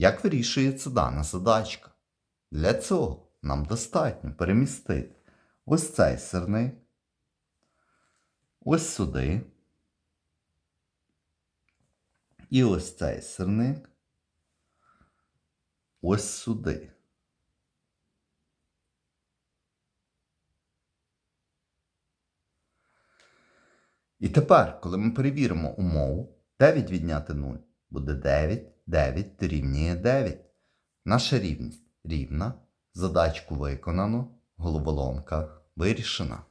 Як вирішується дана задачка? Для цього нам достатньо перемістити ось цей сирник, ось сюди, і ось цей сирник, ось сюди. І тепер, коли ми перевіримо умову, 9 відняти 0 буде 9, 9 дорівнює 9. Наша рівність рівна, задачку виконано, головоломка вирішена.